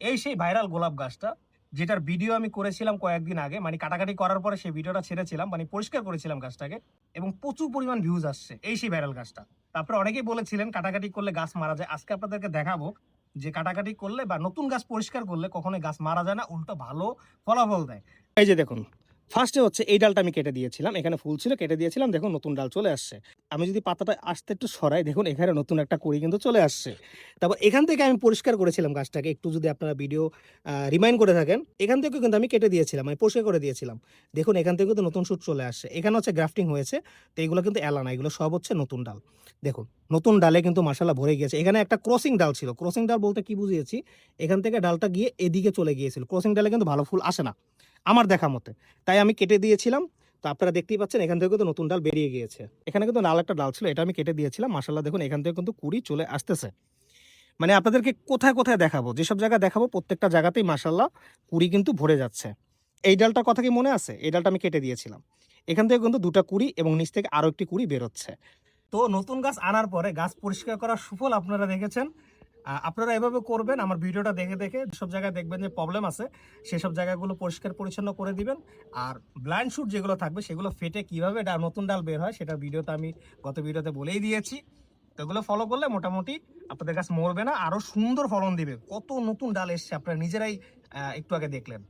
এই সেই ভাইরাল গোলাপ গাছটা, যেটার ভিডিও আমি করেছিলাম কয়েকদিন আগে মানে কাটাকাটি করার পরে সেই ভিডিওটা ছেড়েছিলাম মানে পরিষ্কার করেছিলাম গাছটাকে, এবং প্রচুর পরিমাণ ভিউজ আসছে এই সেই ভাইরাল গাছটা। তারপরে অনেকেই বলেছিলেন, কাটাকাটি করলে গাছ মারা যায়। আজকে আপনাদেরকে দেখাবো যে কাটাকাটি করলে বা নতুন গাছ পরিষ্কার করলে কখনোই গাছ মারা যায় না, উল্টো ভালো ফলাফল দেয়। এই যে দেখুন ফার্স্টে হচ্ছে এই ডালটা আমি কেটে দিয়েছিলাম, এখানে ফুল ছিল, কেটে দিয়েছিলাম, দেখুন নতুন ডাল চলে আসছে। আমি যদি পাতাটা আসতে একটু সরাই, দেখুন এখানে নতুন একটা কুড়ি কিন্তু চলে আসছে। তারপর এখান থেকে আমি পরিষ্কার করেছিলাম গাছটাকে, একটু যদি আপনারা ভিডিও রিমাইন্ড করে থাকেন, এখান থেকে কিন্তু আমি কেটে দিয়েছিলাম আমি পরিষ্কার করে দিয়েছিলাম। দেখুন এখান থেকে কিন্তু নতুন শুট চলে আসছে। এখানে হচ্ছে গ্রাফটিং হয়েছে, তো এগুলো কিন্তু এলা না এগুলো সব হচ্ছে নতুন ডাল। দেখুন নতুন ডালে কিন্তু মাসালা ভরে গিয়েছে। এখানে একটা ক্রসিং ডাল ছিল। ক্রসিং ডাল বলতে কি বুঝিয়েছি? এখান থেকে ডালটা গিয়ে এদিকে চলে গিয়েছিল। ক্রসিং ডালে কিন্তু ভালো ফুল আসে না, আমার দেখা মতে। তাই আমি কেটে দিয়েছিলাম। তো আপনারা দেখতেই পাচ্ছেন, এখান থেকে কিন্তু নতুন ডাল বেরিয়ে গিয়েছে। এখানে কিন্তু লাল একটা ডাল ছিল, এটা আমি কেটে দিয়েছিলাম। মাসাল্লাহ দেখুন, এখান থেকে কিন্তু কুড়ি চলে আসতেছে। মানে আপনাদেরকে কোথায় কোথায় দেখাবো? যেসব জায়গায় দেখাবো, প্রত্যেকটা জায়গাতেই মাসাল্লাহ কুড়ি কিন্তু ভরে যাচ্ছে। এই ডালটার কথা কি মনে আছে? এই ডালটা আমি কেটে দিয়েছিলাম। এখান থেকে কিন্তু দুটা কুড়ি এবং নিচ থেকে আরও একটি কুড়ি বেরোচ্ছে। তো নতুন গাছ আনার পরে গাছ পরিষ্কার করার সুফল আপনারা দেখেছেন। আপনারা এভাবে করবেন, আমার ভিডিওটা দেখে দেখে সব জায়গায় দেখবেন যে প্রবলেম আছে, সেসব জায়গাগুলো পরিষ্কার পরিচ্ছন্ন করে দিবেন। আর ব্লাইন্ড শুট যেগুলো থাকবে, সেগুলো ফেটে কীভাবে ডাল নতুন ডাল বের হয় সেটা ভিডিওতে আমি গত ভিডিওতে বলেই দিয়েছি। তো এগুলো ফলো করলে মোটামুটি আপনাদের গাছ মরবে না আরও সুন্দর ফলন দিবে। কত নতুন ডাল এসছে, আপনারা নিজেরাই একটু আগে দেখলেন।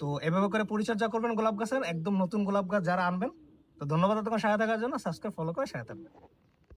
তো এভাবে করে পরিচর্যা করবেন গোলাপ গাছের, একদম নতুন গোলাপ গাছ যারা আনবেন তো ধন্যবাদ তোমার সাথে থাকার জন্য। সাবস্ক্রাইব ফলো করে সাথে থাকবেন